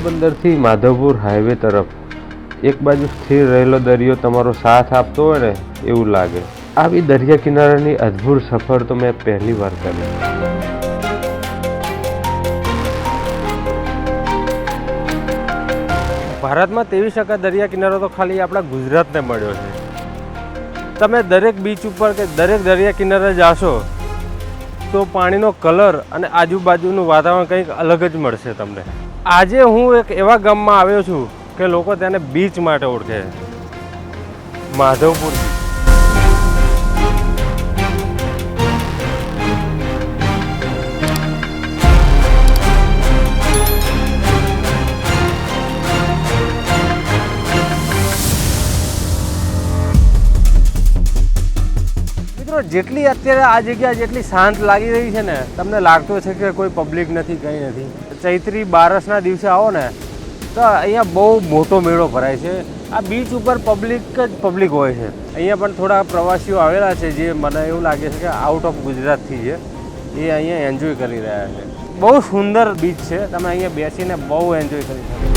પોરબંદરથી Madhavpur highway તરફ. એક બાજુ સ્થિર રહેલો દરિયો તમારો સાથ આપતો હોય ને, એવું લાગે. આવી દરિયા કિનારાની અદ્ભુત સફર તો મેં પહેલી વાર કરી. ભારતમાં તેવી ટકા દરિયા કિનારો તો ખાલી આપણા ગુજરાતને મળ્યો છે. તમે દરેક બીચ ઉપર કે દરેક દરિયા કિનારે જાશો, તો પાણીનો કલર અને આજુબાજુનું વાતાવરણ કંઈક અલગ જ મળશે તમને. આજે હું એક એવા ગામમાં આવ્યો છું કે લોકો તેને બીચ માટે ઓળખે માધવપુર મિત્રો, જેટલી અત્યારે આ જગ્યા જેટલી શાંત લાગી રહી છે ને, તમને લાગતું છે કે કોઈ પબ્લિક નથી, કંઈ નથી. ચૈત્રી બારસના દિવસે આવો ને, તો અહીંયા બહુ મોટો મેળો ભરાય છે. આ બીચ ઉપર પબ્લિક જ પબ્લિક હોય છે. અહીંયા પણ થોડા પ્રવાસીઓ આવેલા છે જે મને એવું લાગે છે કે આઉટ ઓફ ગુજરાતથી છે. એ અહીંયા એન્જોય કરી રહ્યા છે. બહુ સુંદર બીચ છે. તમે અહીંયા બેસીને બહુ એન્જોય કરી શકો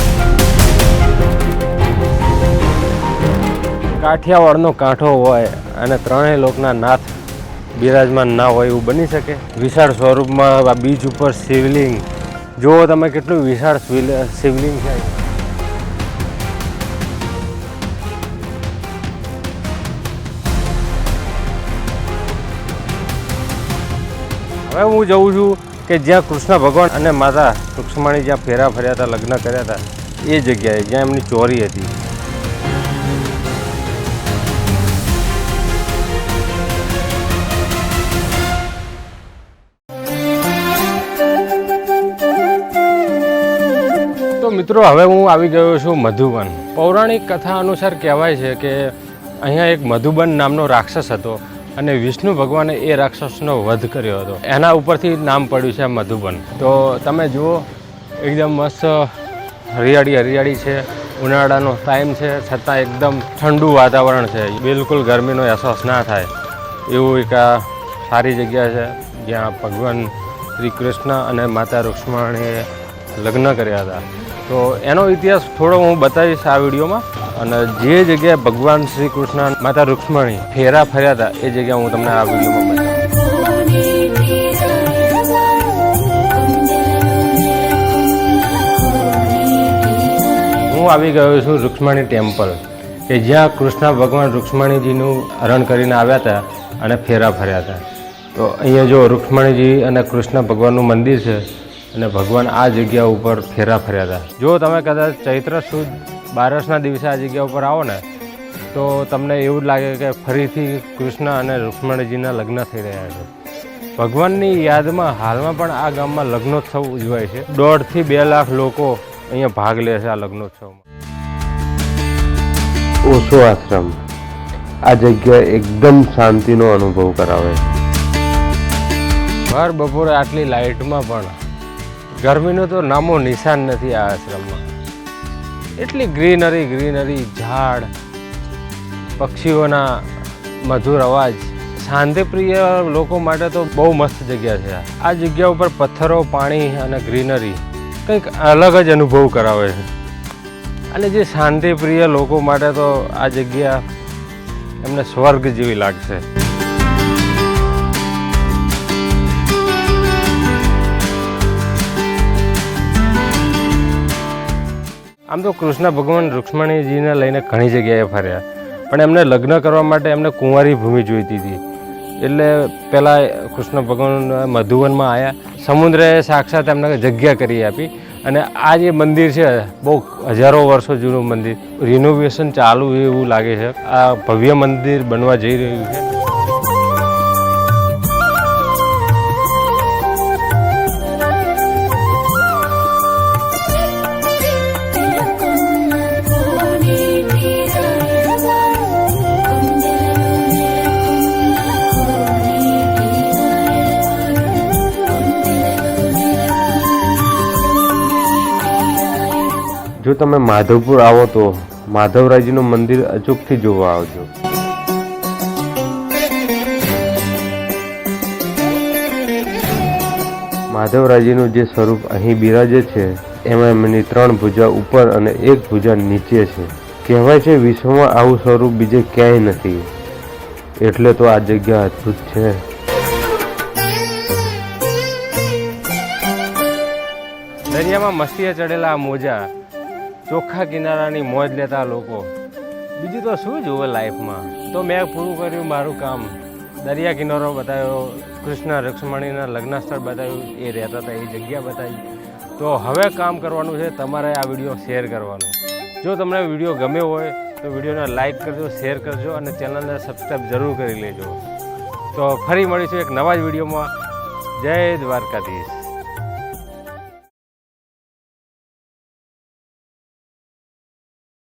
કાઠિયાવાડનો કાંઠો હોય અને ત્રણેય લોકના નાથ બિરાજમાન ના હોય એવું બની શકે. વિશાળ સ્વરૂપમાં આ બીચ ઉપર શિવલિંગ જુઓ તમે કેટલું વિશાળ શિવલિંગ છે. હવે હું જઉં છું કે જ્યાં કૃષ્ણ ભગવાન અને માતા રૂક્ષ્મણી જ્યાં ફેરા ફર્યા હતા, લગ્ન કર્યા હતા, એ જગ્યાએ, જ્યાં એમની ચોરી હતી. મિત્રો, હવે હું આવી ગયો છું મધુબન. પૌરાણિક કથા અનુસાર કહેવાય છે કે અહીંયા એક મધુબન નામનો રાક્ષસ હતો અને વિષ્ણુ ભગવાને એ રાક્ષસનો વધ કર્યો હતો. એના ઉપરથી નામ પડ્યું છે મધુબન. તો તમે જુઓ, એકદમ મસ્ત હરિયાળી હરિયાળી છે, ઉનાળાનો ટાઈમ છે, છતાં એકદમ ઠંડુ વાતાવરણ છે. બિલકુલ ગરમીનો અહેસાસ ના થાય. એવું એક આ સારી જગ્યા છે, જ્યાં ભગવાન શ્રી કૃષ્ણ અને માતા રૂક્ષ્મણીએ લગ્ન કર્યા હતા. તો એનો ઇતિહાસ થોડો હું બતાવીશ આ વિડીયોમાં. અને જે જગ્યાએ ભગવાન શ્રી કૃષ્ણ માતા રૂક્ષ્મણી ફેરા ફર્યા હતા, એ જગ્યા હું તમને આ વિડીયોમાં બતાવું હું આવી ગયો છું રૂક્ષ્મણી ટેમ્પલ, કે જ્યાં કૃષ્ણ ભગવાન રૂક્ષ્મણીજીનું હરણ કરીને આવ્યા હતા અને ફેરા ફર્યા હતા. તો અહીંયા જો રૂક્ષ્મણીજી અને કૃષ્ણ ભગવાનનું મંદિર છે અને ભગવાન આ જગ્યા ઉપર ફેરા ફર્યા હતા. જો તમે કદાચ ચૈત્ર સુદ બારસના દિવસે આ જગ્યા ઉપર આવો ને તો તમને એવું જ લાગે કે ફરીથી કૃષ્ણ અને રુક્ષ્મણીજીના લગ્ન થઈ રહ્યા છે. ભગવાનની યાદમાં હાલમાં પણ આ ગામમાં લગ્નોત્સવ ઉજવાય છે. દોઢથી બે લાખ લોકો અહીંયા ભાગ લે છે આ લગ્નોત્સવમાં. ઓશો આશ્રમ. આ જગ્યા એકદમ શાંતિનો અનુભવ કરાવે. છે ભર બપોરે આટલી લાઇટમાં પણ ગરમીનો તો નામો નિશાન નથી આ આશ્રમમાં. એટલી ગ્રીનરી ગ્રીનરી, ઝાડ, પક્ષીઓના મધુર અવાજ. શાંતિપ્રિય લોકો માટે તો બહુ મસ્ત જગ્યા છે આ. જગ્યા ઉપર પથ્થરો, પાણી અને ગ્રીનરી કંઈક અલગ જ અનુભવ કરાવે છે. અને જે શાંતિપ્રિય લોકો માટે તો આ જગ્યા એમને સ્વર્ગ જેવી લાગશે. આમ તો કૃષ્ણ ભગવાન રુક્ષ્મણીજીને લઈને ઘણી જગ્યાએ ફર્યા. પણ એમને લગ્ન કરવા માટે એમને કુંવારી ભૂમિ જોઈતી હતી. એટલે પહેલાં કૃષ્ણ ભગવાન મધુવનમાં આવ્યા સમુદ્રએ સાક્ષાત એમને જગ્યા કરી આપી. અને આ જે મંદિર છે, બહુ હજારો વર્ષો જૂનું મંદિર. રિનોવેશન ચાલુ એવું લાગે છે. આ ભવ્ય મંદિર બનવા જઈ રહ્યું છે. જો તમે માધવપુર આવો તો માધવરાયજીનું મંદિર અચૂકથી જોવા આવજો. માધવરાયજીનું જે સ્વરૂપ અહીં બિરાજે છે, એમાં એમની ત્રણ ભુજા ઉપર અને એક ભુજા નીચે છે. કહેવાય છે, વિશ્વમાં આવું સ્વરૂપ બીજે ક્યાંય નથી. એટલે તો આ જગ્યા અદ્ભુત છે. દરિયામાં મસ્તીએ ચડેલા મોજા ચોખ્ખા કિનારાની મોજ લેતા લોકો. બીજું તો શું જુએ લાઈફમાં. તો મેં પૂરું કર્યું મારું કામ. દરિયા કિનારો બતાવ્યો, કૃષ્ણ રક્ષ્મણીના લગ્ન સ્થળ બતાવ્યું, એ રહેતા હતા, એ જગ્યા બતાવી. તો હવે કામ કરવાનું છે, તમારે આ વીડિયો શેર કરવાનો. જો તમને વીડિયો ગમ્યો હોય, તો વિડીયોને લાઈક કરજો, શેર કરજો, અને ચેનલને સબસ્ક્રાઈબ જરૂર કરી લેજો. તો ફરી મળીશું એક નવા જ વિડીયોમાં. જય દ્વારકાધીશ.